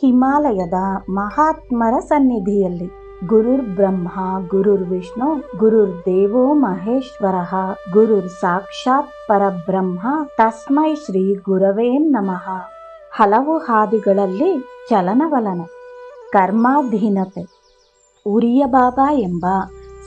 ಹಿಮಾಲಯದ ಮಹಾತ್ಮರ ಸನ್ನಿಧಿಯಲ್ಲಿ. ಗುರುರ್ ಬ್ರಹ್ಮ, ಗುರುರ್ ವಿಷ್ಣು, ಗುರುರ್ ದೇವೋ ಮಹೇಶ್ವರ, ಗುರುರ್ ಸಾಕ್ಷಾತ್ ಪರಬ್ರಹ್ಮ, ತಸ್ಮೈ ಶ್ರೀ ಗುರವೇ ನಮಃ. ಹಲವು ಹಾದಿಗಳಲ್ಲಿ ಚಲನವಲನ, ಕರ್ಮಾಧೀನತೆ. ಉರಿಯ ಬಾಬಾ ಎಂಬ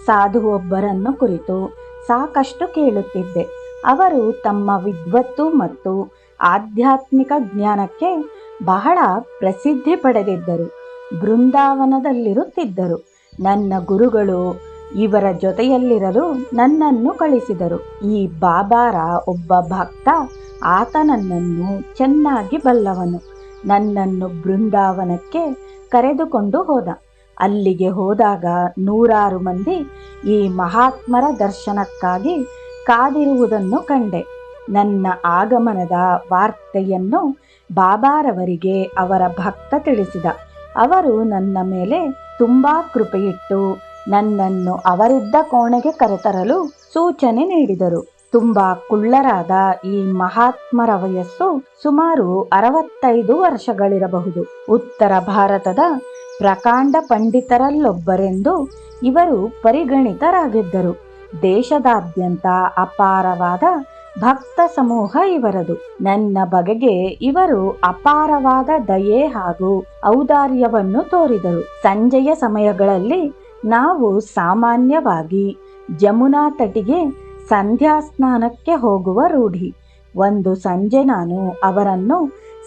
ಸಾಧು ಒಬ್ಬರನ್ನು ಕುರಿತು ಸಾಕಷ್ಟು ಕೇಳುತ್ತಿದ್ದೆ. ಅವರು ತಮ್ಮ ವಿದ್ವತ್ತು ಮತ್ತು ಆಧ್ಯಾತ್ಮಿಕ ಜ್ಞಾನಕ್ಕೆ ಬಹಳ ಪ್ರಸಿದ್ಧಿ ಪಡೆದಿದ್ದರು. ಬೃಂದಾವನದಲ್ಲಿರುತ್ತಿದ್ದರು. ನನ್ನ ಗುರುಗಳು ಇವರ ಜೊತೆಯಲ್ಲಿರಲು ನನ್ನನ್ನು ಕಳಿಸಿದರು. ಈ ಬಾಬಾರ ಒಬ್ಬ ಭಕ್ತ ಆತ ನನ್ನನ್ನು ಚೆನ್ನಾಗಿ ಬಲ್ಲವನು. ನನ್ನನ್ನು ಬೃಂದಾವನಕ್ಕೆ ಕರೆದುಕೊಂಡು ಹೋದ. ಅಲ್ಲಿಗೆ ಹೋದಾಗ ನೂರಾರು ಮಂದಿ ಈ ಮಹಾತ್ಮರ ದರ್ಶನಕ್ಕಾಗಿ ಕಾದಿರುವುದನ್ನು ಕಂಡೆ. ನನ್ನ ಆಗಮನದ ವಾರ್ತೆಯನ್ನು ಬಾಬಾರವರಿಗೆ ಅವರ ಭಕ್ತ ತಿಳಿಸಿದ. ಅವರು ನನ್ನ ಮೇಲೆ ತುಂಬಾ ಕೃಪೆಯಿಟ್ಟು ನನ್ನನ್ನು ಅವರಿದ್ದ ಕೋಣೆಗೆ ಕರೆತರಲು ಸೂಚನೆ ನೀಡಿದರು. ತುಂಬಾ ಕುಳ್ಳರಾದ ಈ ಮಹಾತ್ಮರ ವಯಸ್ಸು ಸುಮಾರು ಅರವತ್ತೈದು ವರ್ಷಗಳಿರಬಹುದು. ಉತ್ತರ ಭಾರತದ ಪ್ರಕಾಂಡ ಪಂಡಿತರಲ್ಲೊಬ್ಬರೆಂದು ಇವರು ಪರಿಗಣಿತರಾಗಿದ್ದರು. ದೇಶದಾದ್ಯಂತ ಅಪಾರವಾದ ಭಕ್ತ ಸಮೂಹ ಇವರದು. ನನ್ನ ಬಗೆಗೆ ಇವರು ಅಪಾರವಾದ ದಯೆ ಹಾಗೂ ಔದಾರ್ಯವನ್ನು ತೋರಿದರು. ಸಂಜೆಯ ಸಮಯಗಳಲ್ಲಿ ನಾವು ಸಾಮಾನ್ಯವಾಗಿ ಜಮುನಾ ತಟಿಗೆ ಸಂಧ್ಯಾ ಸ್ನಾನಕ್ಕೆ ಹೋಗುವ ರೂಢಿ. ಒಂದು ಸಂಜೆ ನಾನು ಅವರನ್ನು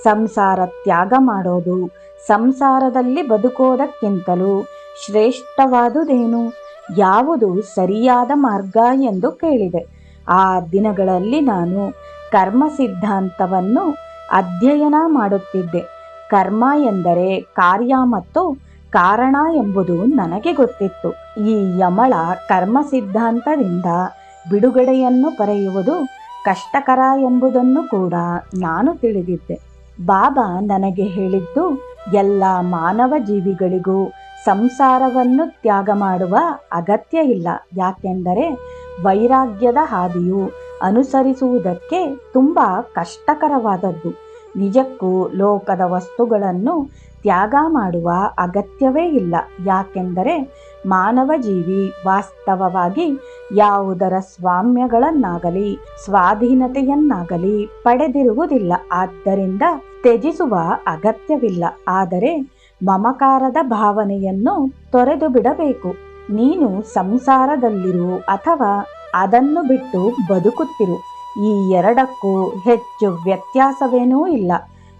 ಸಂಸಾರ ತ್ಯಾಗ ಮಾಡೋದು, ಸಂಸಾರದಲ್ಲಿ ಬದುಕೋದಕ್ಕಿಂತಲೂ ಶ್ರೇಷ್ಠವಾದುದೇನು? ಯಾವುದು ಸರಿಯಾದ ಮಾರ್ಗ ಎಂದು ಕೇಳಿದೆ. ಆ ದಿನಗಳಲ್ಲಿ ನಾನು ಕರ್ಮ ಸಿದ್ಧಾಂತವನ್ನು ಅಧ್ಯಯನ ಮಾಡುತ್ತಿದ್ದೆ. ಕರ್ಮ ಎಂದರೆ ಕಾರ್ಯ ಮತ್ತು ಕಾರಣ ಎಂಬುದು ನನಗೆ ಗೊತ್ತಿತ್ತು. ಈ ಯಮಳ ಕರ್ಮ ಸಿದ್ಧಾಂತದಿಂದ ಬಿಡುಗಡೆಯನ್ನು ಪಡೆಯುವುದು ಕಷ್ಟಕರ ಎಂಬುದನ್ನು ಕೂಡ ನಾನು ತಿಳಿದಿದ್ದೆ. ಬಾಬಾ ನನಗೆ ಹೇಳಿದ್ದು, ಎಲ್ಲ ಮಾನವ ಜೀವಿಗಳಿಗೂ ಸಂಸಾರವನ್ನು ತ್ಯಾಗ ಮಾಡುವ ಅಗತ್ಯ ಇಲ್ಲ. ಯಾಕೆಂದರೆ ವೈರಾಗ್ಯದ ಹಾದಿಯು ಅನುಸರಿಸುವುದಕ್ಕೆ ತುಂಬ ಕಷ್ಟಕರವಾದದ್ದು. ನಿಜಕ್ಕೂ ಲೋಕದ ವಸ್ತುಗಳನ್ನು ತ್ಯಾಗ ಮಾಡುವ ಅಗತ್ಯವೇ ಇಲ್ಲ. ಯಾಕೆಂದರೆ ಮಾನವ ಜೀವಿ ವಾಸ್ತವವಾಗಿ ಯಾವುದರ ಸ್ವಾಮ್ಯಗಳನ್ನಾಗಲಿ, ಸ್ವಾಧೀನತೆಯನ್ನಾಗಲಿ ಪಡೆದಿರುವುದಿಲ್ಲ. ಆದ್ದರಿಂದ ತ್ಯಜಿಸುವ ಅಗತ್ಯವಿಲ್ಲ. ಆದರೆ ಮಮಕಾರದ ಭಾವನೆಯನ್ನು ತೊರೆದು ಬಿಡಬೇಕು. ನೀನು ಸಂಸಾರದಲ್ಲಿರು ಅಥವಾ ಅದನ್ನು ಬಿಟ್ಟು ಬದುಕುತ್ತಿರು. ಈ ಎರಡಕ್ಕೂ ಹೆಚ್ಚು ವ್ಯತ್ಯಾಸವೇನೂ ಇಲ್ಲ.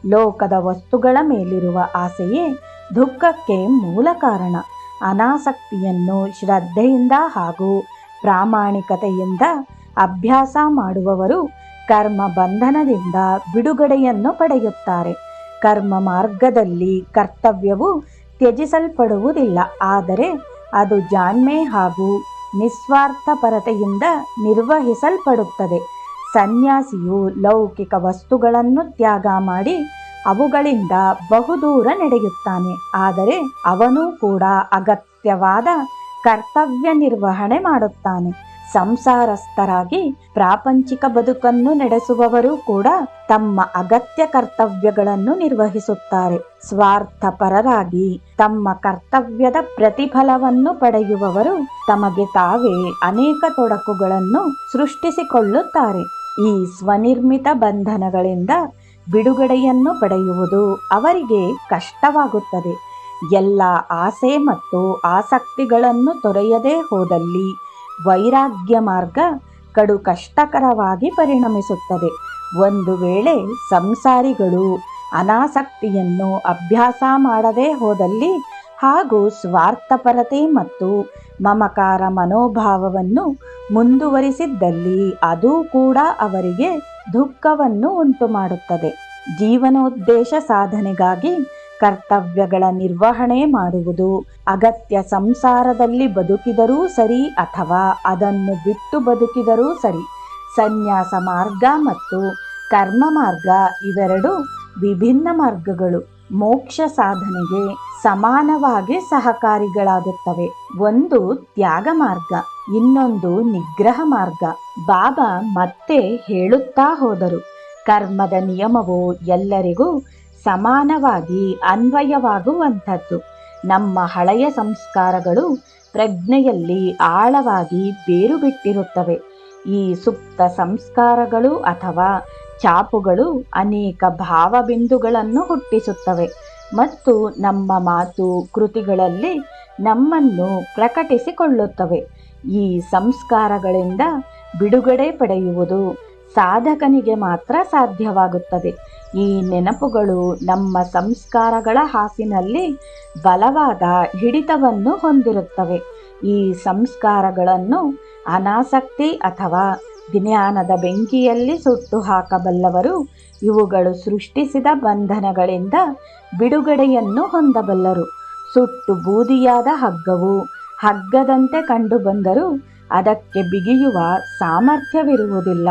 ಲೋಕದ ವಸ್ತುಗಳ ಮೇಲಿರುವ ಆಸೆಯೇ ದುಃಖಕ್ಕೆ ಮೂಲ ಕಾರಣ. ಅನಾಸಕ್ತಿಯನ್ನು ಶ್ರದ್ಧೆಯಿಂದ ಹಾಗೂ ಪ್ರಾಮಾಣಿಕತೆಯಿಂದ ಅಭ್ಯಾಸ ಮಾಡುವವರು ಕರ್ಮ ಬಂಧನದಿಂದ ಬಿಡುಗಡೆಯನ್ನು ಪಡೆಯುತ್ತಾರೆ. ಕರ್ಮ ಮಾರ್ಗದಲ್ಲಿ ಕರ್ತವ್ಯವು ತ್ಯಜಿಸಲ್ಪಡುವುದಿಲ್ಲ. ಆದರೆ ಅದು ಜಾಣ್ಮೆ ಹಾಗೂ ನಿಸ್ವಾರ್ಥಪರತೆಯಿಂದ ನಿರ್ವಹಿಸಲ್ಪಡುತ್ತದೆ. ಸನ್ಯಾಸಿಯು ಲೌಕಿಕ ವಸ್ತುಗಳನ್ನು ತ್ಯಾಗ ಮಾಡಿ ಅವುಗಳಿಂದ ಬಹುದೂರ ನಡೆಯುತ್ತಾನೆ. ಆದರೆ ಅವನು ಕೂಡ ಅಗತ್ಯವಾದ ಕರ್ತವ್ಯ ನಿರ್ವಹಣೆ ಮಾಡುತ್ತಾನೆ. ಸಂಸಾರಸ್ಥರಾಗಿ ಪ್ರಾಪಂಚಿಕ ಬದುಕನ್ನು ನಡೆಸುವವರು ಕೂಡ ತಮ್ಮ ಅಗತ್ಯ ಕರ್ತವ್ಯಗಳನ್ನು ನಿರ್ವಹಿಸುತ್ತಾರೆ. ಸ್ವಾರ್ಥಪರರಾಗಿ ತಮ್ಮ ಕರ್ತವ್ಯದ ಪ್ರತಿಫಲವನ್ನು ಪಡೆಯುವವರು ತಮಗೆ ತಾವೇ ಅನೇಕ ತೊಡಕುಗಳನ್ನು ಸೃಷ್ಟಿಸಿಕೊಳ್ಳುತ್ತಾರೆ. ಈ ಸ್ವನಿರ್ಮಿತ ಬಂಧನಗಳಿಂದ ಬಿಡುಗಡೆಯನ್ನು ಪಡೆಯುವುದು ಅವರಿಗೆ ಕಷ್ಟವಾಗುತ್ತದೆ. ಎಲ್ಲ ಆಸೆ ಮತ್ತು ಆಸಕ್ತಿಗಳನ್ನು ತೊರೆಯದೇ ಹೋದಲ್ಲಿ ವೈರಾಗ್ಯ ಮಾರ್ಗ ಕಡು ಕಷ್ಟಕರವಾಗಿ ಪರಿಣಮಿಸುತ್ತದೆ. ಒಂದು ವೇಳೆ ಸಂಸಾರಿಗಳು ಅನಾಸಕ್ತಿಯನ್ನು ಅಭ್ಯಾಸ ಮಾಡದೇ ಹೋದಲ್ಲಿ ಹಾಗೂ ಸ್ವಾರ್ಥಪರತೆ ಮತ್ತು ಮಮಕಾರ ಮನೋಭಾವವನ್ನು ಮುಂದುವರಿಸಿದ್ದಲ್ಲಿ ಅದು ಕೂಡ ಅವರಿಗೆ ದುಃಖವನ್ನು ಉಂಟುಮಾಡುತ್ತದೆ. ಜೀವನೋದ್ದೇಶ ಸಾಧನೆಗಾಗಿ ಕರ್ತವ್ಯಗಳ ನಿರ್ವಹಣೆ ಮಾಡುವುದು. ಅಗತ್ಯ ಸಂಸಾರದಲ್ಲಿ ಬದುಕಿದರೂ ಸರಿ ಅಥವಾ ಅದನ್ನು ಬಿಟ್ಟು ಬದುಕಿದರೂ ಸರಿ. ಸನ್ಯಾಸ ಮಾರ್ಗ ಮತ್ತು ಕರ್ಮ ಮಾರ್ಗ ಇವೆರಡು ವಿಭಿನ್ನ ಮಾರ್ಗಗಳು. ಮೋಕ್ಷ ಸಾಧನೆಗೆ ಸಮಾನವಾಗಿ ಸಹಕಾರಿಗಳಾಗುತ್ತವೆ. ಒಂದು ತ್ಯಾಗ ಮಾರ್ಗ, ಇನ್ನೊಂದು ನಿಗ್ರಹ ಮಾರ್ಗ. ಬಾಬಾ ಮತ್ತೆ ಹೇಳುತ್ತಾ ಹೋದರು. ಕರ್ಮದ ನಿಯಮವು ಎಲ್ಲರಿಗೂ ಸಮಾನವಾಗಿ ಅನ್ವಯವಾಗುವಂಥದ್ದು. ನಮ್ಮ ಹಳೆಯ ಸಂಸ್ಕಾರಗಳು ಪ್ರಜ್ಞೆಯಲ್ಲಿ ಆಳವಾಗಿ ಬೇರು ಬಿಟ್ಟಿರುತ್ತವೆ ಈ ಸುಪ್ತ ಸಂಸ್ಕಾರಗಳು ಅಥವಾ ಚಾಪುಗಳು ಅನೇಕ ಭಾವಬಿಂದುಗಳನ್ನು ಹುಟ್ಟಿಸುತ್ತವೆ ಮತ್ತು ನಮ್ಮ ಮಾತು ಕೃತಿಗಳಲ್ಲಿ ನಮ್ಮನ್ನು ಪ್ರಕಟಿಸಿಕೊಳ್ಳುತ್ತವೆ. ಈ ಸಂಸ್ಕಾರಗಳಿಂದ ಬಿಡುಗಡೆ ಪಡೆಯುವುದು ಸಾಧಕನಿಗೆ ಮಾತ್ರ ಸಾಧ್ಯವಾಗುತ್ತದೆ. ಈ ನೆನಪುಗಳು ನಮ್ಮ ಸಂಸ್ಕಾರಗಳ ಹಾಸಿನಲ್ಲಿ ಬಲವಾದ ಹಿಡಿತವನ್ನು ಹೊಂದಿರುತ್ತವೆ. ಈ ಸಂಸ್ಕಾರಗಳನ್ನು ಅನಾಸಕ್ತಿ ಅಥವಾ ಜ್ಞಾನದ ಬೆಂಕಿಯಲ್ಲಿ ಸುಟ್ಟು ಹಾಕಬಲ್ಲವರು ಇವುಗಳು ಸೃಷ್ಟಿಸಿದ ಬಂಧನಗಳಿಂದ ಬಿಡುಗಡೆಯನ್ನು ಹೊಂದಬಲ್ಲರು. ಸುಟ್ಟು ಬೂದಿಯಾದ ಹಗ್ಗವು ಹಗ್ಗದಂತೆ ಕಂಡುಬಂದರೂ ಅದಕ್ಕೆ ಬಿಗಿಯುವ ಸಾಮರ್ಥ್ಯವಿರುವುದಿಲ್ಲ.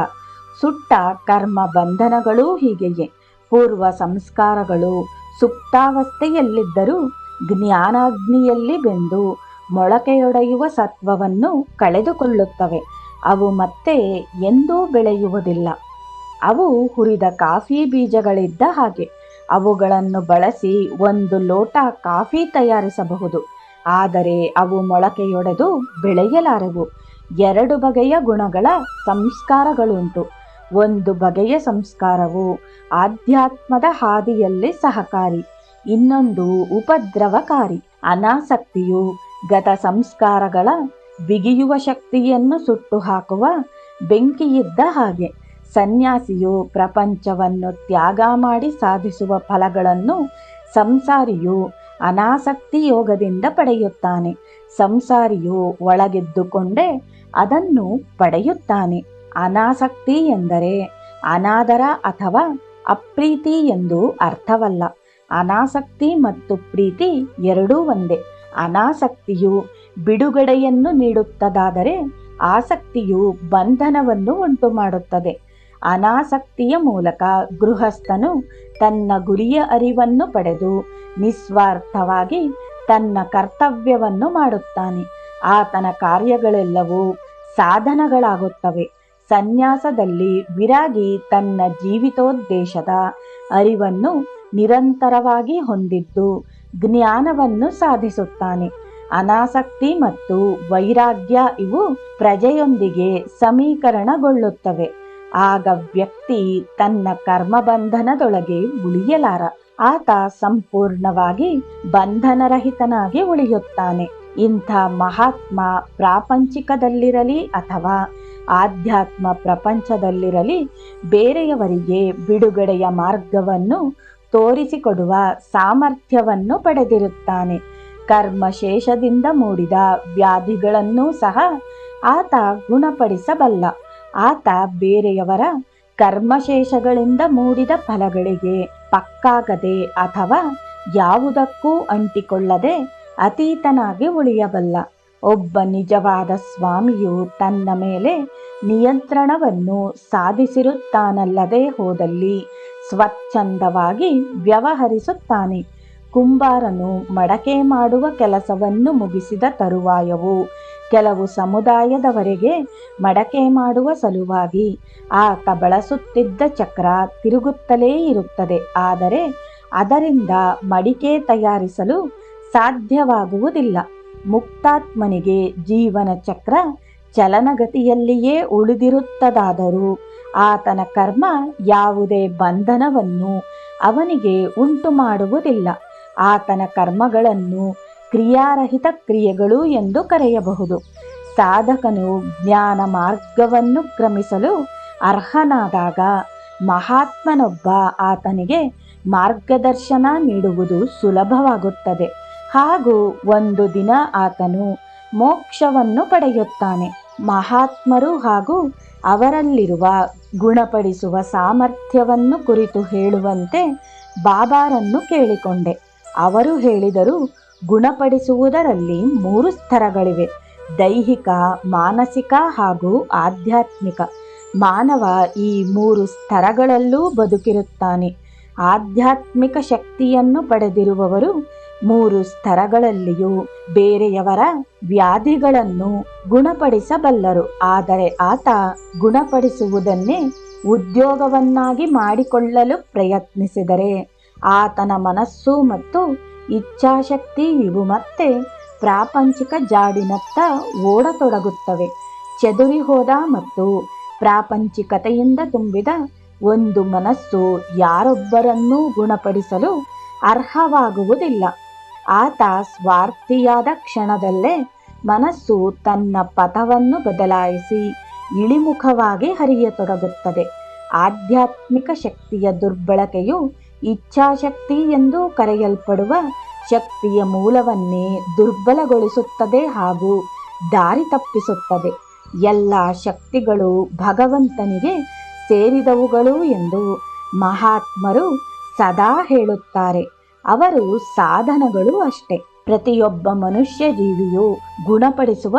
ಸುಟ್ಟ ಕರ್ಮ ಬಂಧನಗಳೂ ಹೀಗೆಯೇ. ಪೂರ್ವ ಸಂಸ್ಕಾರಗಳು ಸುಪ್ತಾವಸ್ಥೆಯಲ್ಲಿದ್ದರೂ ಜ್ಞಾನಾಗ್ನಿಯಲ್ಲಿ ಬೆಂದು ಮೊಳಕೆಯೊಡೆಯುವ ಸತ್ವವನ್ನು ಕಳೆದುಕೊಳ್ಳುತ್ತವೆ. ಅವು ಮತ್ತೆ ಎಂದೂ ಬೆಳೆಯುವುದಿಲ್ಲ. ಅವು ಹುರಿದ ಕಾಫಿ ಬೀಜಗಳಿದ್ದ ಹಾಗೆ ಅವುಗಳನ್ನು ಬಳಸಿ ಒಂದು ಲೋಟ ಕಾಫಿ ತಯಾರಿಸಬಹುದು. ಆದರೆ ಅವು ಮೊಳಕೆಯೊಡೆದು ಬೆಳೆಯಲಾರವು. ಎರಡು ಬಗೆಯ ಗುಣಗಳ ಸಂಸ್ಕಾರಗಳುಂಟು. ಒಂದು ಬಗೆಯ ಸಂಸ್ಕಾರವು ಆಧ್ಯಾತ್ಮದ ಹಾದಿಯಲ್ಲಿ ಸಹಕಾರಿ, ಇನ್ನೊಂದು ಉಪದ್ರವಕಾರಿ. ಅನಾಸಕ್ತಿಯು ಗತ ಸಂಸ್ಕಾರಗಳ ಬಿಗಿಯುವ ಶಕ್ತಿಯನ್ನು ಸುಟ್ಟು ಹಾಕುವ ಬೆಂಕಿಯಿದ್ದ ಹಾಗೆ, ಸನ್ಯಾಸಿಯು ಪ್ರಪಂಚವನ್ನು ತ್ಯಾಗ ಮಾಡಿ ಸಾಧಿಸುವ ಫಲಗಳನ್ನು ಸಂಸಾರಿಯು ಅನಾಸಕ್ತಿ ಯೋಗದಿಂದ ಪಡೆಯುತ್ತಾನೆ. ಸಂಸಾರಿಯು ಒಳಗೆದ್ದುಕೊಂಡೇ ಅದನ್ನು ಪಡೆಯುತ್ತಾನೆ. ಅನಾಸಕ್ತಿ ಎಂದರೆ ಅನಾದರ ಅಥವಾ ಅಪ್ರೀತಿ ಎಂದು ಅರ್ಥವಲ್ಲ. ಅನಾಸಕ್ತಿ ಮತ್ತು ಪ್ರೀತಿ ಎರಡೂ ಒಂದೇ. ಅನಾಸಕ್ತಿಯು ಬಿಡುಗಡೆಯನ್ನು ನೀಡುತ್ತದಾದರೆ ಆಸಕ್ತಿಯು ಬಂಧನವನ್ನು ಉಂಟು ಮಾಡುತ್ತದೆ ಅನಾಸಕ್ತಿಯ ಮೂಲಕ ಗೃಹಸ್ಥನು ತನ್ನ ಗುರಿಯ ಅರಿವನ್ನು ಪಡೆದು ನಿಸ್ವಾರ್ಥವಾಗಿ ತನ್ನ ಕರ್ತವ್ಯವನ್ನು ಮಾಡುತ್ತಾನೆ. ಆತನ ಕಾರ್ಯಗಳೆಲ್ಲವೂ ಸಾಧನಗಳಾಗುತ್ತವೆ. ಸನ್ಯಾಸದಲ್ಲಿ ವಿರಾಗಿ ತನ್ನ ಜೀವಿತೋದ್ದೇಶದ ಅರಿವನ್ನು ನಿರಂತರವಾಗಿ ಹೊಂದಿದ್ದು ಜ್ಞಾನವನ್ನು ಸಾಧಿಸುತ್ತಾನೆ. ಅನಾಸಕ್ತಿ ಮತ್ತು ವೈರಾಗ್ಯ ಇವು ಪ್ರಜೆಯೊಂದಿಗೆ ಸಮೀಕರಣಗೊಳ್ಳುತ್ತವೆ. ಆಗ ವ್ಯಕ್ತಿ ತನ್ನ ಕರ್ಮಬಂಧನದೊಳಗೆ ಉಳಿಯಲಾರ. ಆತ ಸಂಪೂರ್ಣವಾಗಿ ಬಂಧನರಹಿತನಾಗಿ ಉಳಿಯುತ್ತಾನೆ. ಇಂಥ ಮಹಾತ್ಮ ಪ್ರಾಪಂಚಿಕದಲ್ಲಿರಲಿ ಅಥವಾ ಆಧ್ಯಾತ್ಮ ಪ್ರಪಂಚದಲ್ಲಿರಲಿ ಬೇರೆಯವರಿಗೆ ಬಿಡುಗಡೆಯ ಮಾರ್ಗವನ್ನು ತೋರಿಸಿಕೊಡುವ ಸಾಮರ್ಥ್ಯವನ್ನು ಪಡೆದಿರುತ್ತಾನೆ. ಕರ್ಮಶೇಷದಿಂದ ಮೂಡಿದ ವ್ಯಾಧಿಗಳನ್ನೂ ಸಹ ಆತ ಗುಣಪಡಿಸಬಲ್ಲ. ಆತ ಬೇರೆಯವರ ಕರ್ಮಶೇಷಗಳಿಂದ ಮೂಡಿದ ಫಲಗಳಿಗೆ ಪಕ್ಕಾಗದೆ ಅಥವಾ ಯಾವುದಕ್ಕೂ ಅಂಟಿಕೊಳ್ಳದೆ ಅತೀತನಾಗಿ ಉಳಿಯಬಲ್ಲ. ಒಬ್ಬ ನಿಜವಾದ ಸ್ವಾಮಿಯು ತನ್ನ ಮೇಲೆ ನಿಯಂತ್ರಣವನ್ನು ಸಾಧಿಸಿರುತ್ತಾನಲ್ಲದೆ ಹೋದಲ್ಲಿ ಸ್ವಚ್ಛಂದವಾಗಿ ವ್ಯವಹರಿಸುತ್ತಾನೆ. ಕುಂಬಾರನು ಮಡಕೆ ಮಾಡುವ ಕೆಲಸವನ್ನು ಮುಗಿಸಿದ ತರುವಾಯವು ಕೆಲವು ಸಮುದಾಯದವರೆಗೆ ಮಡಕೆ ಮಾಡುವ ಸಲುವಾಗಿ ಆತ ಬಳಸುತ್ತಿದ್ದ ಚಕ್ರ ತಿರುಗುತ್ತಲೇ ಇರುತ್ತದೆ. ಆದರೆ ಅದರಿಂದ ಮಡಿಕೆ ತಯಾರಿಸಲು ಸಾಧ್ಯವಾಗುವುದಿಲ್ಲ. ಮುಕ್ತಾತ್ಮನಿಗೆ ಜೀವನ ಚಕ್ರ ಚಲನಗತಿಯಲ್ಲಿಯೇ ಉಳಿದಿರುತ್ತದಾದರೂ ಆತನ ಕರ್ಮ ಯಾವುದೇ ಬಂಧನವನ್ನು ಅವನಿಗೆ ಉಂಟು ಮಾಡುವುದಿಲ್ಲ ಆತನ ಕರ್ಮಗಳನ್ನು ಕ್ರಿಯಾರಹಿತ ಕ್ರಿಯೆಗಳು ಎಂದು ಕರೆಯಬಹುದು. ಸಾಧಕನು ಜ್ಞಾನ ಮಾರ್ಗವನ್ನು ಕ್ರಮಿಸಲು ಅರ್ಹನಾದಾಗ ಮಹಾತ್ಮನೊಬ್ಬ ಆತನಿಗೆ ಮಾರ್ಗದರ್ಶನ ನೀಡುವುದು ಸುಲಭವಾಗುತ್ತದೆ. ಹಾಗೂ ಒಂದು ದಿನ ಆತನು ಮೋಕ್ಷವನ್ನು ಪಡೆಯುತ್ತಾನೆ. ಮಹಾತ್ಮರು ಹಾಗೂ ಅವರಲ್ಲಿರುವ ಗುಣಪಡಿಸುವ ಸಾಮರ್ಥ್ಯವನ್ನು ಕುರಿತು ಹೇಳುವಂತೆ ಬಾಬಾರನ್ನು ಕೇಳಿಕೊಂಡೆ. ಅವರು ಹೇಳಿದರು, ಗುಣಪಡಿಸುವುದರಲ್ಲಿ ಮೂರು ಸ್ತರಗಳಿವೆ, ದೈಹಿಕ, ಮಾನಸಿಕ ಹಾಗೂ ಆಧ್ಯಾತ್ಮಿಕ. ಮಾನವ ಈ ಮೂರು ಸ್ತರಗಳಲ್ಲೂ ಬದುಕಿರುತ್ತಾನೆ. ಆಧ್ಯಾತ್ಮಿಕ ಶಕ್ತಿಯನ್ನು ಪಡೆದಿರುವವರು ಮೂರು ಸ್ತರಗಳಲ್ಲಿಯೂ ಬೇರೆಯವರ ವ್ಯಾಧಿಗಳನ್ನು ಗುಣಪಡಿಸಬಲ್ಲರು. ಆದರೆ ಆತ ಗುಣಪಡಿಸುವುದನ್ನೇ ಉದ್ಯೋಗವನ್ನಾಗಿ ಮಾಡಿಕೊಳ್ಳಲು ಪ್ರಯತ್ನಿಸಿದರೆ. ಆತನ ಮನಸ್ಸು ಮತ್ತು ಇಚ್ಛಾಶಕ್ತಿ ಇವು ಮತ್ತೆ ಪ್ರಾಪಂಚಿಕ ಜಾಡಿನತ್ತ ಓಡತೊಡಗುತ್ತವೆ. ಚೆದುರಿ ಹೋದ ಮತ್ತು ಪ್ರಾಪಂಚಿಕತೆಯಿಂದ ತುಂಬಿದ ಒಂದು ಮನಸ್ಸು ಯಾರೊಬ್ಬರನ್ನೂ ಗುಣಪಡಿಸಲು ಅರ್ಹವಾಗುವುದಿಲ್ಲ. ಆತ ಸ್ವಾರ್ಥಿಯಾದ ಕ್ಷಣದಲ್ಲೇ ಮನಸ್ಸು ತನ್ನ ಪಥವನ್ನು ಬದಲಾಯಿಸಿ ಇಳಿಮುಖವಾಗಿ ಹರಿಯತೊಡಗುತ್ತದೆ. ಆಧ್ಯಾತ್ಮಿಕ ಶಕ್ತಿಯ ದುರ್ಬಳಕೆಯು ಇಚ್ಛಾಶಕ್ತಿ ಎಂದು ಕರೆಯಲ್ಪಡುವ ಶಕ್ತಿಯ ಮೂಲವನ್ನೇ ದುರ್ಬಲಗೊಳಿಸುತ್ತದೆ ಹಾಗೂ ದಾರಿ ತಪ್ಪಿಸುತ್ತದೆ. ಎಲ್ಲ ಶಕ್ತಿಗಳು ಭಗವಂತನಿಗೆ ಸೇರಿದವುಗಳು ಎಂದು ಮಹಾತ್ಮರು ಸದಾ ಹೇಳುತ್ತಾರೆ. ಅವರು ಸಾಧನಗಳು ಅಷ್ಟೆ. ಪ್ರತಿಯೊಬ್ಬ ಮನುಷ್ಯ ಜೀವಿಯು ಗುಣಪಡಿಸುವ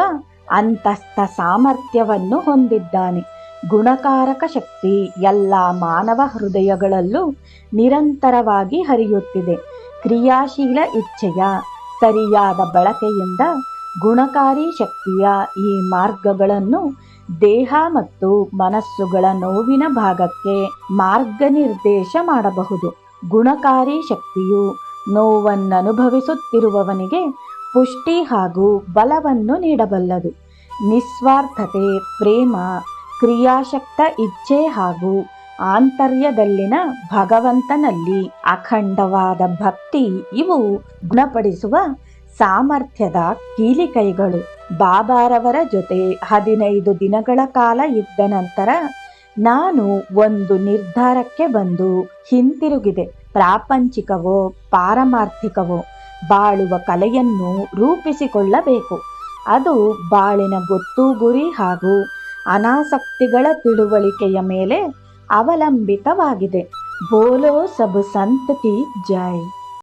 ಅಂತಸ್ಥ ಸಾಮರ್ಥ್ಯವನ್ನು ಹೊಂದಿದ್ದಾನೆ. ಗುಣಕಾರಕ ಶಕ್ತಿ ಎಲ್ಲ ಮಾನವ ಹೃದಯಗಳಲ್ಲೂ ನಿರಂತರವಾಗಿ ಹರಿಯುತ್ತಿದೆ. ಕ್ರಿಯಾಶೀಲ ಇಚ್ಛೆಯ ಸರಿಯಾದ ಬಳಕೆಯಿಂದ ಗುಣಕಾರಿ ಶಕ್ತಿಯ ಈ ಮಾರ್ಗಗಳನ್ನು ದೇಹ ಮತ್ತು ಮನಸ್ಸುಗಳ ನೋವಿನ ಭಾಗಕ್ಕೆ ಮಾರ್ಗನಿರ್ದೇಶ ಮಾಡಬಹುದು. ಗುಣಕಾರಿ ಶಕ್ತಿಯು ನೋವನ್ನನುಭವಿಸುತ್ತಿರುವವನಿಗೆ ಪುಷ್ಟಿ ಹಾಗೂ ಬಲವನ್ನು ನೀಡಬಲ್ಲದು. ನಿಸ್ವಾರ್ಥತೆ, ಪ್ರೇಮ, ಕ್ರಿಯಾಶಕ್ತ ಇಚ್ಛೆ ಹಾಗೂ ಆಂತರ್ಯದಲ್ಲಿನ ಭಗವಂತನಲ್ಲಿ ಅಖಂಡವಾದ ಭಕ್ತಿ ಇವು ಗುಣಪಡಿಸುವ ಸಾಮರ್ಥ್ಯದ ಕೀಲಿಕೈಗಳು. ಬಾಬಾರವರ ಜೊತೆ ಹದಿನೈದು ದಿನಗಳ ಕಾಲ ಇದ್ದ ನಂತರ ನಾನು ಒಂದು ನಿರ್ಧಾರಕ್ಕೆ ಬಂದು ಹಿಂತಿರುಗಿದೆ. ಪ್ರಾಪಂಚಿಕವೋ, ಪಾರಮಾರ್ಥಿಕವೋ, ಬಾಳುವ ಕಲೆಯನ್ನು ರೂಪಿಸಿಕೊಳ್ಳಬೇಕು. ಅದು ಬಾಳಿನ ಗೊತ್ತು ಗುರಿ ಹಾಗೂ ಅನಾಸಕ್ತಿಗಳ ತಿಳುವಳಿಕೆಯ ಮೇಲೆ ಅವಲಂಬಿತವಾಗಿದೆ. ಬೋಲೋ ಸಬ್ ಸಂತತಿ ಜೈ.